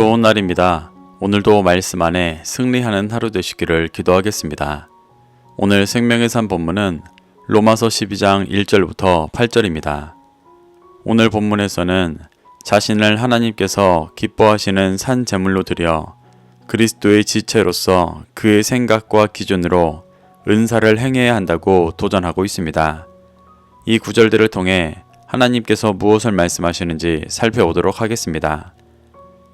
좋은 날입니다. 오늘도 말씀 안에 승리하는 하루 되시기를 기도하겠습니다. 오늘 생명의 산 본문은 로마서 12장 1절부터 8절입니다. 오늘 본문에서는 자신을 하나님께서 기뻐하시는 산 제물로 드려 그리스도의 지체로서 그의 생각과 기준으로 은사를 행해야 한다고 도전하고 있습니다. 이 구절들을 통해 하나님께서 무엇을 말씀하시는지 살펴보도록 하겠습니다.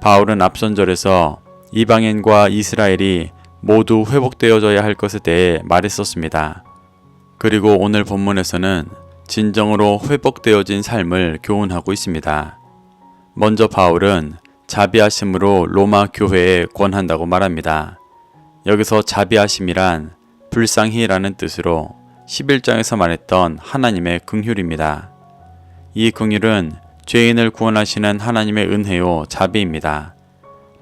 바울은 앞선 절에서 이방인과 이스라엘이 모두 회복되어져야 할 것에 대해 말했었습니다. 그리고 오늘 본문에서는 진정으로 회복되어진 삶을 교훈하고 있습니다. 먼저 바울은 자비하심으로 로마 교회에 권한다고 말합니다. 여기서 자비하심이란 불쌍히라는 뜻으로 11장에서 말했던 하나님의 긍휼입니다. 이 긍휼은 죄인을 구원하시는 하나님의 은혜요 자비입니다.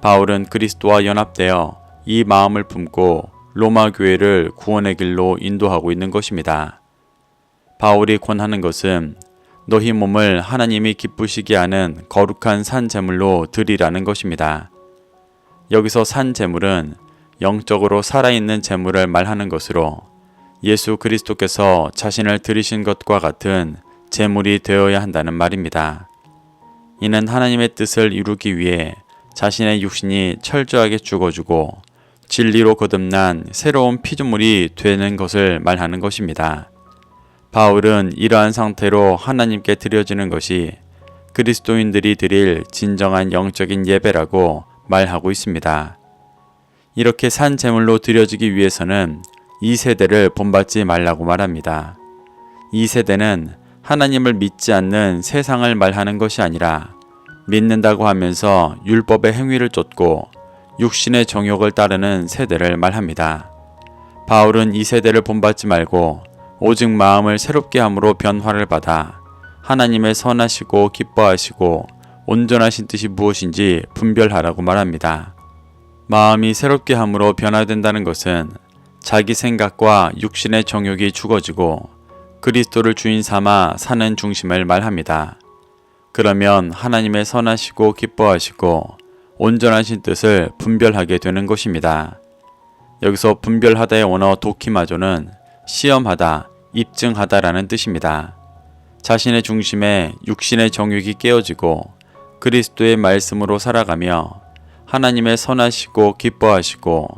바울은 그리스도와 연합되어 이 마음을 품고 로마 교회를 구원의 길로 인도하고 있는 것입니다. 바울이 권하는 것은 너희 몸을 하나님이 기쁘시게 하는 거룩한 산 제물로 드리라는 것입니다. 여기서 산 제물은 영적으로 살아있는 제물을 말하는 것으로 예수 그리스도께서 자신을 드리신 것과 같은 제물이 되어야 한다는 말입니다. 이는 하나님의 뜻을 이루기 위해 자신의 육신이 철저하게 죽어주고 진리로 거듭난 새로운 피조물이 되는 것을 말하는 것입니다. 바울은 이러한 상태로 하나님께 드려지는 것이 그리스도인들이 드릴 진정한 영적인 예배라고 말하고 있습니다. 이렇게 산 제물로 드려지기 위해서는 이 세대를 본받지 말라고 말합니다. 이 세대는 하나님을 믿지 않는 세상을 말하는 것이 아니라 믿는다고 하면서 율법의 행위를 쫓고 육신의 정욕을 따르는 세대를 말합니다. 바울은 이 세대를 본받지 말고 오직 마음을 새롭게 함으로 변화를 받아 하나님의 선하시고 기뻐하시고 온전하신 뜻이 무엇인지 분별하라고 말합니다. 마음이 새롭게 함으로 변화된다는 것은 자기 생각과 육신의 정욕이 죽어지고 그리스도를 주인 삼아 사는 중심을 말합니다. 그러면 하나님의 선하시고 기뻐하시고 온전하신 뜻을 분별하게 되는 것입니다. 여기서 분별하다의 원어 도키마조는 시험하다, 입증하다라는 뜻입니다. 자신의 중심에 육신의 정욕이 깨어지고 그리스도의 말씀으로 살아가며 하나님의 선하시고 기뻐하시고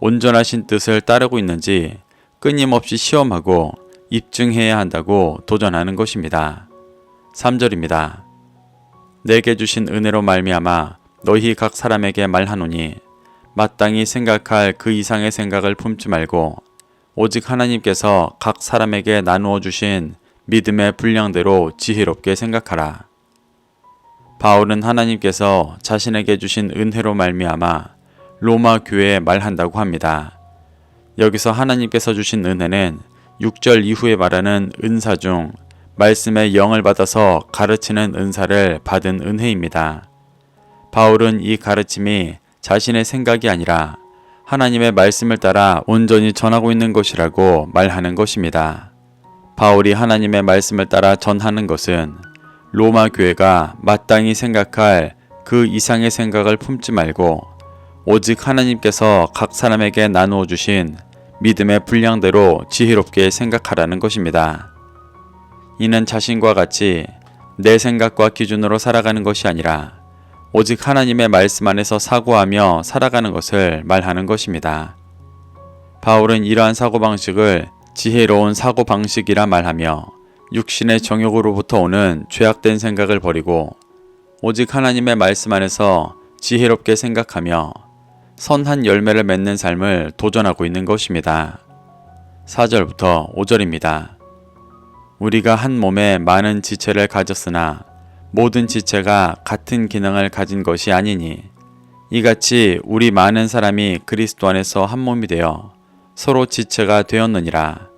온전하신 뜻을 따르고 있는지 끊임없이 시험하고 입증해야 한다고 도전하는 것입니다. 3절입니다. 내게 주신 은혜로 말미암아 너희 각 사람에게 말하노니 마땅히 생각할 그 이상의 생각을 품지 말고 오직 하나님께서 각 사람에게 나누어 주신 믿음의 분량대로 지혜롭게 생각하라. 바울은 하나님께서 자신에게 주신 은혜로 말미암아 로마 교회에 말한다고 합니다. 여기서 하나님께서 주신 은혜는 6절 이후에 말하는 은사 중 말씀의 영을 받아서 가르치는 은사를 받은 은혜입니다. 바울은 이 가르침이 자신의 생각이 아니라 하나님의 말씀을 따라 온전히 전하고 있는 것이라고 말하는 것입니다. 바울이 하나님의 말씀을 따라 전하는 것은 로마 교회가 마땅히 생각할 그 이상의 생각을 품지 말고 오직 하나님께서 각 사람에게 나누어 주신 믿음의 분량대로 지혜롭게 생각하라는 것입니다. 이는 자신과 같이 내 생각과 기준으로 살아가는 것이 아니라 오직 하나님의 말씀 안에서 사고하며 살아가는 것을 말하는 것입니다. 바울은 이러한 사고방식을 지혜로운 사고방식이라 말하며 육신의 정욕으로부터 오는 죄악된 생각을 버리고 오직 하나님의 말씀 안에서 지혜롭게 생각하며 선한 열매를 맺는 삶을 도전하고 있는 것입니다. 4절부터 5절입니다. 우리가 한 몸에 많은 지체를 가졌으나 모든 지체가 같은 기능을 가진 것이 아니니 이같이 우리 많은 사람이 그리스도 안에서 한 몸이 되어 서로 지체가 되었느니라.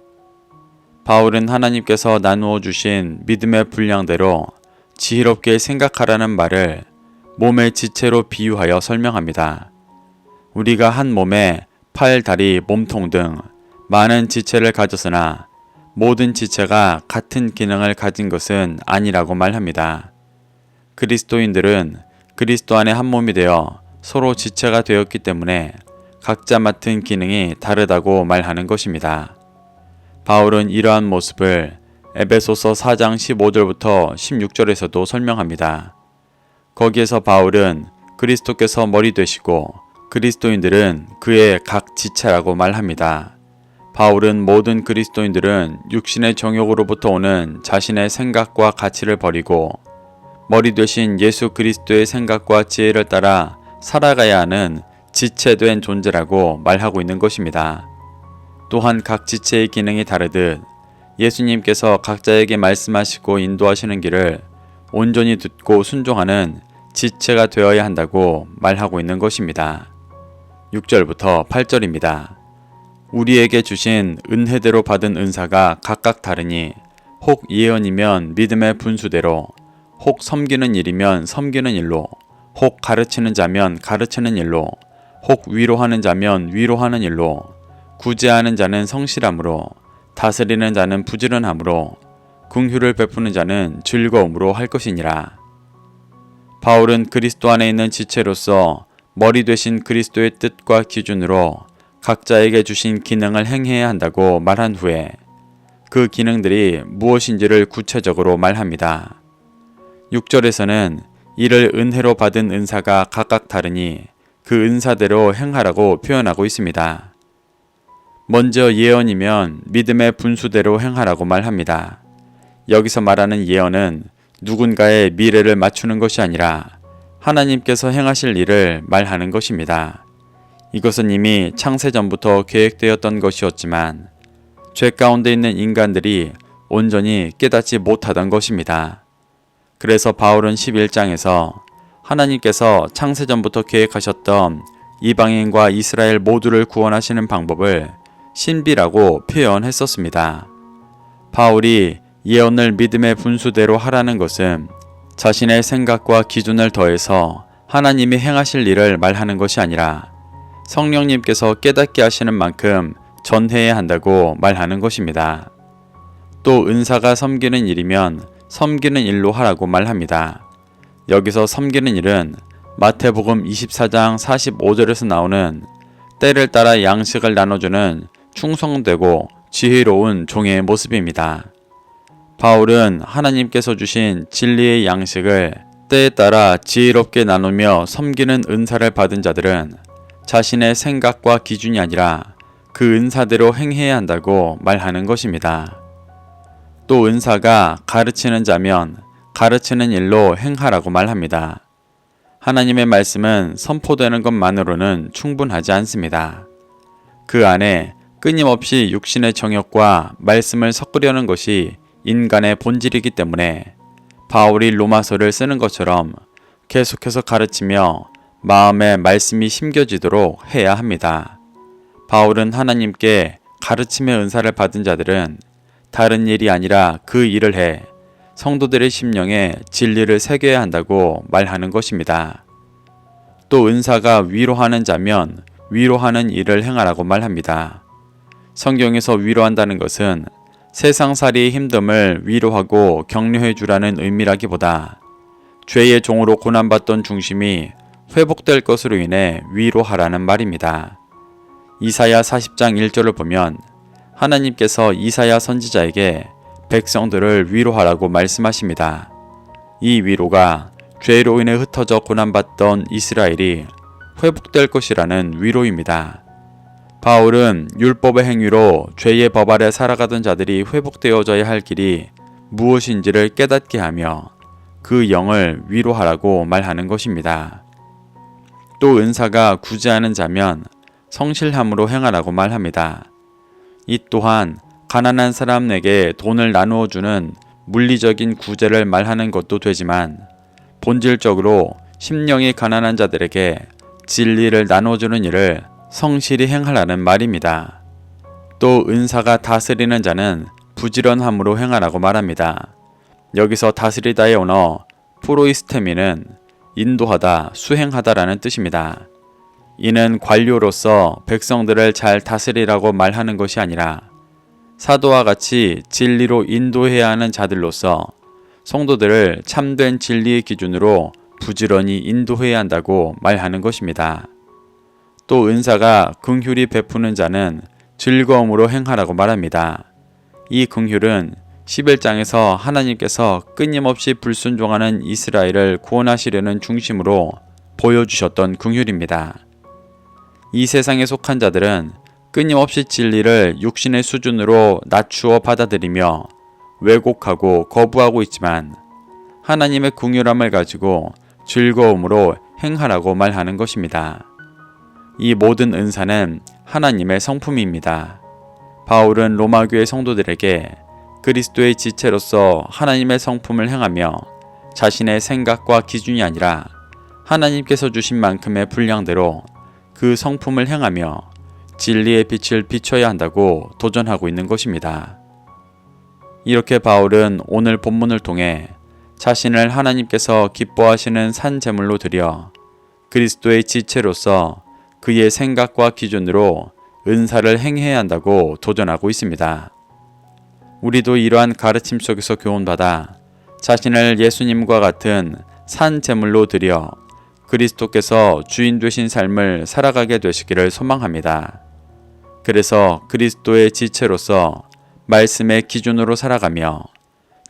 바울은 하나님께서 나누어 주신 믿음의 분량대로 지혜롭게 생각하라는 말을 몸의 지체로 비유하여 설명합니다. 우리가 한 몸에 팔, 다리, 몸통 등 많은 지체를 가졌으나 모든 지체가 같은 기능을 가진 것은 아니라고 말합니다. 그리스도인들은 그리스도 안에 한 몸이 되어 서로 지체가 되었기 때문에 각자 맡은 기능이 다르다고 말하는 것입니다. 바울은 이러한 모습을 에베소서 4장 15절부터 16절에서도 설명합니다. 거기에서 바울은 그리스도께서 머리 되시고 그리스도인들은 그의 각 지체라고 말합니다. 바울은 모든 그리스도인들은 육신의 정욕으로부터 오는 자신의 생각과 가치를 버리고 머리 되신 예수 그리스도의 생각과 지혜를 따라 살아가야 하는 지체된 존재라고 말하고 있는 것입니다. 또한 각 지체의 기능이 다르듯 예수님께서 각자에게 말씀하시고 인도하시는 길을 온전히 듣고 순종하는 지체가 되어야 한다고 말하고 있는 것입니다. 6절부터 8절입니다. 우리에게 주신 은혜대로 받은 은사가 각각 다르니 혹 예언이면 믿음의 분수대로 혹 섬기는 일이면 섬기는 일로 혹 가르치는 자면 가르치는 일로 혹 위로하는 자면 위로하는 일로 구제하는 자는 성실함으로 다스리는 자는 부지런함으로 궁휼을 베푸는 자는 즐거움으로 할 것이니라. 바울은 그리스도 안에 있는 지체로서 머리 되신 그리스도의 뜻과 기준으로 각자에게 주신 기능을 행해야 한다고 말한 후에 그 기능들이 무엇인지를 구체적으로 말합니다. 6절에서는 이를 은혜로 받은 은사가 각각 다르니 그 은사대로 행하라고 표현하고 있습니다. 먼저 예언이면 믿음의 분수대로 행하라고 말합니다. 여기서 말하는 예언은 누군가의 미래를 맞추는 것이 아니라 하나님께서 행하실 일을 말하는 것입니다. 이것은 이미 창세 전부터 계획되었던 것이었지만 죄 가운데 있는 인간들이 온전히 깨닫지 못하던 것입니다. 그래서 바울은 11장에서 하나님께서 창세 전부터 계획하셨던 이방인과 이스라엘 모두를 구원하시는 방법을 신비라고 표현했었습니다. 바울이 예언을 믿음의 분수대로 하라는 것은 자신의 생각과 기준을 더해서 하나님이 행하실 일을 말하는 것이 아니라 성령님께서 깨닫게 하시는 만큼 전해야 한다고 말하는 것입니다. 또 은사가 섬기는 일이면 섬기는 일로 하라고 말합니다. 여기서 섬기는 일은 마태복음 24장 45절에서 나오는 때를 따라 양식을 나눠주는 충성되고 지혜로운 종의 모습입니다. 바울은 하나님께서 주신 진리의 양식을 때에 따라 지혜롭게 나누며 섬기는 은사를 받은 자들은 자신의 생각과 기준이 아니라 그 은사대로 행해야 한다고 말하는 것입니다. 또 은사가 가르치는 자면 가르치는 일로 행하라고 말합니다. 하나님의 말씀은 선포되는 것만으로는 충분하지 않습니다. 그 안에 끊임없이 육신의 정욕과 말씀을 섞으려는 것이 인간의 본질이기 때문에 바울이 로마서를 쓰는 것처럼 계속해서 가르치며 마음에 말씀이 심겨지도록 해야 합니다. 바울은 하나님께 가르침의 은사를 받은 자들은 다른 일이 아니라 그 일을 해 성도들의 심령에 진리를 새겨야 한다고 말하는 것입니다. 또 은사가 위로하는 자면 위로하는 일을 행하라고 말합니다. 성경에서 위로한다는 것은 세상살이의 힘듦을 위로하고 격려해 주라는 의미라기보다 죄의 종으로 고난받던 중심이 회복될 것으로 인해 위로하라는 말입니다. 이사야 40장 1절을 보면 하나님께서 이사야 선지자에게 백성들을 위로하라고 말씀하십니다. 이 위로가 죄로 인해 흩어져 고난받던 이스라엘이 회복될 것이라는 위로입니다. 바울은 율법의 행위로 죄의 법 아래 살아가던 자들이 회복되어져야 할 길이 무엇인지를 깨닫게 하며 그 영을 위로하라고 말하는 것입니다. 또 은사가 구제하는 자면 성실함으로 행하라고 말합니다. 이 또한 가난한 사람에게 돈을 나누어 주는 물리적인 구제를 말하는 것도 되지만 본질적으로 심령이 가난한 자들에게 진리를 나눠주는 일을 성실히 행하라는 말입니다. 또 은사가 다스리는 자는 부지런함으로 행하라고 말합니다. 여기서 다스리다의 언어 프로이스테미는 인도하다, 수행하다라는 뜻입니다. 이는 관료로서 백성들을 잘 다스리라고 말하는 것이 아니라 사도와 같이 진리로 인도해야 하는 자들로서 성도들을 참된 진리의 기준으로 부지런히 인도해야 한다고 말하는 것입니다. 또 은사가 긍휼이 베푸는 자는 즐거움으로 행하라고 말합니다. 이 긍휼은 11장에서 하나님께서 끊임없이 불순종하는 이스라엘을 구원하시려는 중심으로 보여주셨던 긍휼입니다. 이 세상에 속한 자들은 끊임없이 진리를 육신의 수준으로 낮추어 받아들이며 왜곡하고 거부하고 있지만 하나님의 궁휼함을 가지고 즐거움으로 행하라고 말하는 것입니다. 이 모든 은사는 하나님의 성품입니다. 바울은 로마교회 성도들에게 그리스도의 지체로서 하나님의 성품을 행하며 자신의 생각과 기준이 아니라 하나님께서 주신 만큼의 분량대로 그 성품을 행하며 진리의 빛을 비춰야 한다고 도전하고 있는 것입니다. 이렇게 바울은 오늘 본문을 통해 자신을 하나님께서 기뻐하시는 산 제물로 드려 그리스도의 지체로서 그의 생각과 기준으로 은사를 행해야 한다고 도전하고 있습니다. 우리도 이러한 가르침 속에서 교훈받아 자신을 예수님과 같은 산 제물로 드려 그리스도께서 주인 되신 삶을 살아가게 되시기를 소망합니다. 그래서 그리스도의 지체로서 말씀의 기준으로 살아가며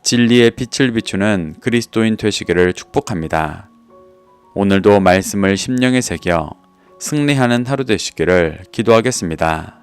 진리의 빛을 비추는 그리스도인 되시기를 축복합니다. 오늘도 말씀을 심령에 새겨 승리하는 하루 되시기를 기도하겠습니다.